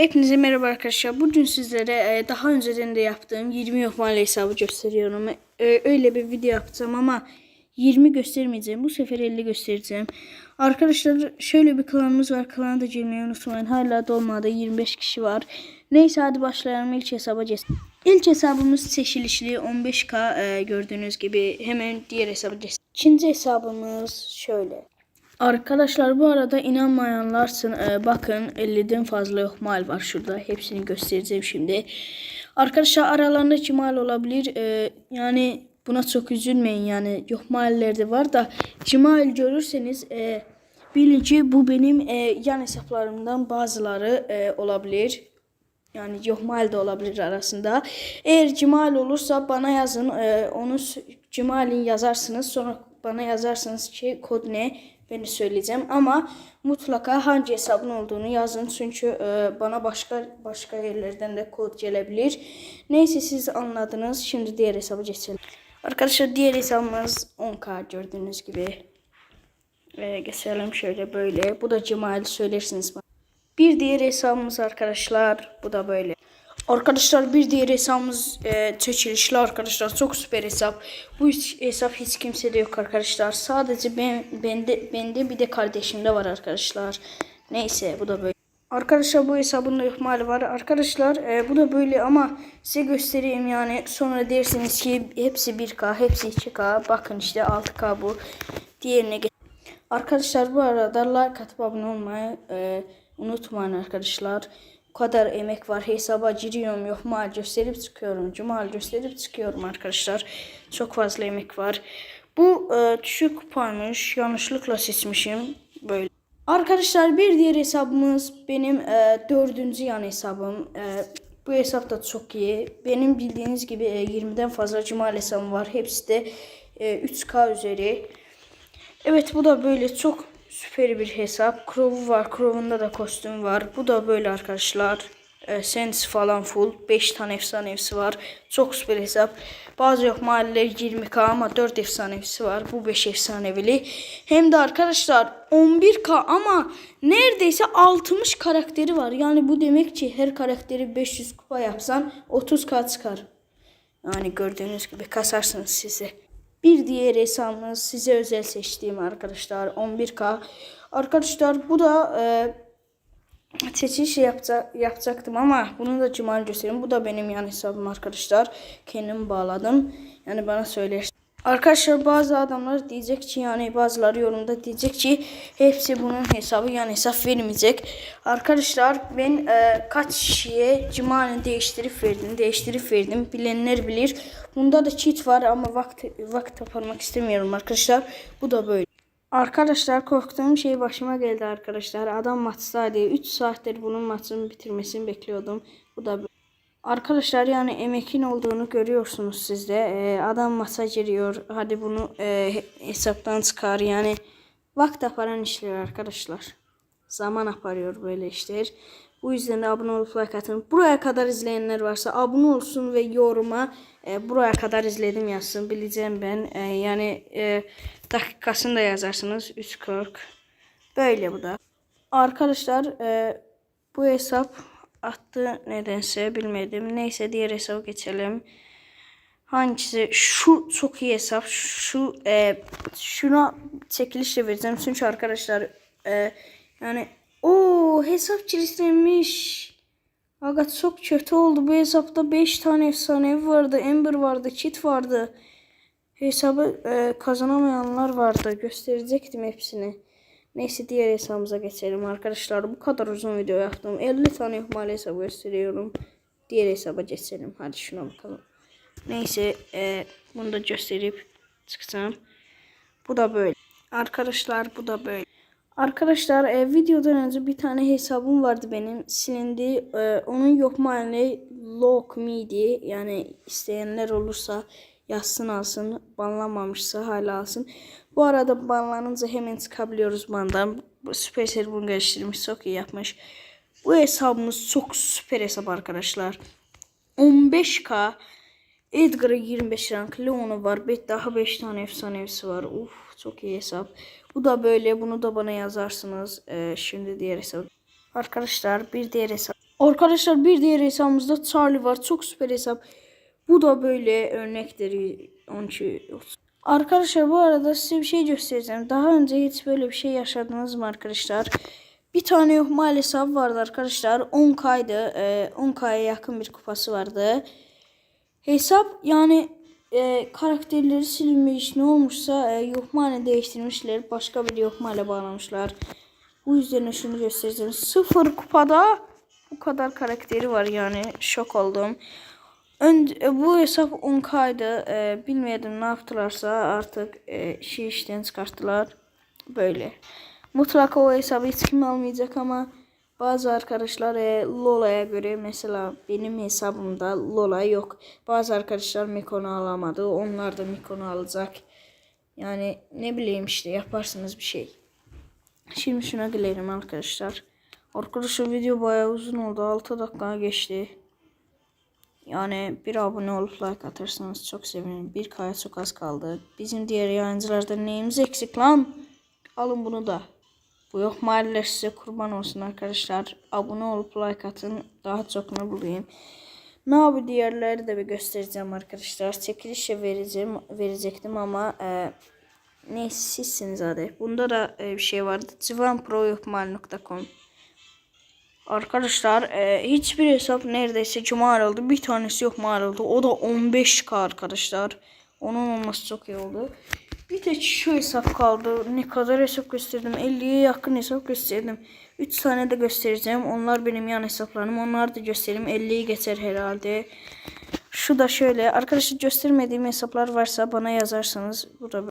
Hepinize merhaba arkadaşlar. Bugün sizlere e, daha önceden de yaptığım 20 yok mali hesabı gösteriyorum. E, Öyle bir video yapacağım ama 20 göstermeyeceğim. Bu sefer 50 göstereceğim. Arkadaşlar şöyle bir klanımız var. Klana da girmeyi unutmayın. Hala dolmadı. 25 kişi var. Neyse hadi başlayalım. İlk hesaba geç. İlk hesabımız seçilişli 15k e, gördüğünüz gibi. Hemen diğer hesaba geç. İkinci hesabımız şöyle. Arkadaşlar bu arada inanmayanlarsın e, bakın 50'den fazla yok mal var şurada. Hepsini göstereceğim şimdi. Arkadaşlar aralarında iki mal olabilir. E, yani buna çok üzülmeyin yani yok mahallerde var da cimal görürseniz e, bilin ki bu benim e, yan hesaplarımdan bazıları e, olabilir. Yani Yohmal da olabilir arasında. Eğer Cimal olursa bana yazın. Ee, onu Cimal'in yazarsınız. Sonra bana yazarsınız ki kod ne? Ben de söyleyeceğim. Ama mutlaka hangi hesabın olduğunu yazın. Çünkü e, bana başka başka yerlerden de kod gelebilir. Neyse siz anladınız. Şimdi diğer hesaba geçelim. Arkadaşlar diğer hesabımız 10k gördüğünüz gibi. Ee, geçelim şöyle böyle. Bu da Cemal söylersiniz bana. Bir diğer hesabımız arkadaşlar. Bu da böyle. Arkadaşlar bir diğer hesabımız e, çekilişli arkadaşlar. Çok süper hesap. Bu hesap hiç kimsede yok arkadaşlar. Sadece ben bende bende bir de kardeşimde var arkadaşlar. Neyse bu da böyle. Arkadaşlar bu hesabında ihmali var. Arkadaşlar e, bu da böyle ama size göstereyim yani. Sonra dersiniz ki hepsi 1K, hepsi 2K. Bakın işte 6K bu. Diğerine. Arkadaşlar bu arada like atıp abone olmayı e, unutmayın arkadaşlar. Kadar emek var. Hesaba giriyorum yok mal gösterip çıkıyorum. Cumal gösterip çıkıyorum arkadaşlar. Çok fazla emek var. Bu e, düşük kupaymış. Yanlışlıkla seçmişim. Böyle. Arkadaşlar bir diğer hesabımız benim e, dördüncü yan hesabım. E, bu hesap da çok iyi. Benim bildiğiniz gibi e, 20'den fazla Cumal hesabım var. Hepsi de e, 3K üzeri. Evet bu da böyle çok süper bir hesap. Crow'u var. Crow'unda da kostüm var. Bu da böyle arkadaşlar. E, Sens falan full. 5 tane efsanevisi var. Çok süper hesap. Bazı yok mahalleler 20k ama 4 efsanevisi var. Bu 5 efsanevili. Hem de arkadaşlar 11k ama neredeyse 60 karakteri var. Yani bu demek ki her karakteri 500 kupa yapsan 30k çıkar. Yani gördüğünüz gibi kasarsınız size. Bir diğer hesabımız size özel seçtiğim arkadaşlar 11k. Arkadaşlar bu da e, seçiş yapacak, yapacaktım ama bunu da cumal göstereyim. Bu da benim yan hesabım arkadaşlar. Kendim bağladım. Yani bana söyler. Arkadaşlar bazı adamlar diyecek ki yani bazıları yorumda diyecek ki hepsi bunun hesabı yani hesap vermeyecek. Arkadaşlar ben e, kaç kişiye Cuma'nı değiştirip verdim değiştirip verdim bilenler bilir. Bunda da cheat var ama vakit, vakit taparmak istemiyorum arkadaşlar. Bu da böyle. Arkadaşlar korktuğum şey başıma geldi arkadaşlar. Adam maçtaydı. 3 saattir bunun maçını bitirmesini bekliyordum. Bu da böyle. Arkadaşlar yani emekin olduğunu görüyorsunuz siz de. Ee, adam masa giriyor. Hadi bunu e, hesaptan çıkar. Yani vakit aparan işler arkadaşlar. Zaman aparıyor böyle işler. Bu yüzden de abone olup like atın. Buraya kadar izleyenler varsa abone olsun ve yoruma e, buraya kadar izledim yazsın. Bileceğim ben. E, yani e, dakikasını da yazarsınız. 3.40. Böyle bu da. Arkadaşlar e, bu hesap attı nedense bilmedim. Neyse diğer hesaba geçelim. Hangisi? Şu çok iyi hesap. Şu e, şuna çekilişle vereceğim. Çünkü arkadaşlar e, yani o hesap kilitlenmiş. Aga çok kötü oldu. Bu hesapta 5 tane efsanevi vardı. Ember vardı. Kit vardı. Hesabı e, kazanamayanlar vardı. Gösterecektim hepsini. Neyse diğer hesabımıza geçelim arkadaşlar. Bu kadar uzun video yaptım. 50 tane ihmal hesabı gösteriyorum. Diğer hesaba geçelim. Hadi şuna bakalım. Neyse e, bunu da gösterip çıksam. Bu da böyle. Arkadaşlar bu da böyle. Arkadaşlar e, videodan önce bir tane hesabım vardı benim silindi. E, onun yok mahalli Lock Midi yani isteyenler olursa yazsın alsın. Banlanmamışsa hala alsın. Bu arada banlanınca hemen çıkabiliyoruz bandan. Supercell bunu geliştirmiş çok iyi yapmış. Bu hesabımız çok süper hesap arkadaşlar. 15k Edgar'a 25 rank. Leon'u var. Bet daha 5 tane efsanevisi var. Uf çok iyi hesap. Bu da böyle. Bunu da bana yazarsınız. Ee, şimdi diğer hesap. Arkadaşlar bir diğer hesap. Arkadaşlar bir diğer hesabımızda Charlie var. Çok süper hesap. Bu da böyle örnektir. 12 Arkadaşlar bu arada size bir şey göstereceğim. Daha önce hiç böyle bir şey yaşadınız mı arkadaşlar? Bir tane yok maalesef vardı arkadaşlar. 10K'ydı. Ee, 10K'ya yakın bir kupası vardı. Hesap yani e, karakterleri silinmiş ne olmuşsa e, Yohmane değiştirmişler. Başka bir Yohmane bağlamışlar. Bu yüzden şunu göstereceğim. Sıfır kupada bu kadar karakteri var yani şok oldum. Ön, e, bu hesap 10k'ydı. E, bilmedim ne yaptılarsa artık e, şey işten çıkarttılar. Böyle. Mutlaka o hesabı hiç kim almayacak ama bazı arkadaşlar e, Lola'ya göre mesela benim hesabımda Lola yok. Bazı arkadaşlar Mikon'u alamadı. Onlar da Mikon'u alacak. Yani ne bileyim işte yaparsınız bir şey. Şimdi şuna gelelim arkadaşlar. Arkadaşlar video bayağı uzun oldu. 6 dakika geçti. Yani bir abone olup like atarsanız çok sevinirim. Bir kaya çok az kaldı. Bizim diğer yayıncılarda neyimiz eksik lan? Alın bunu da. Bu yok mahalle size kurban olsun arkadaşlar. Abone olup like atın. Daha çok ne bulayım. Ne abi diğerleri de bir göstereceğim arkadaşlar. Çekilişe vereceğim, verecektim ama e, neyse sizsiniz hadi. Bunda da e, bir şey vardı. civanproyokmal.com Arkadaşlar e, hiçbir hesap neredeyse cuma oldu. Bir tanesi yok oldu. O da 15k arkadaşlar. Onun olması çok iyi oldu. Bir de şu hesap kaldı. Ne kadar hesap gösterdim. 50'ye yakın hesap gösterdim. 3 tane de göstereceğim. Onlar benim yan hesaplarım. Onları da göstereyim. 50'yi geçer herhalde. Şu da şöyle. Arkadaşlar göstermediğim hesaplar varsa bana yazarsanız. Bu da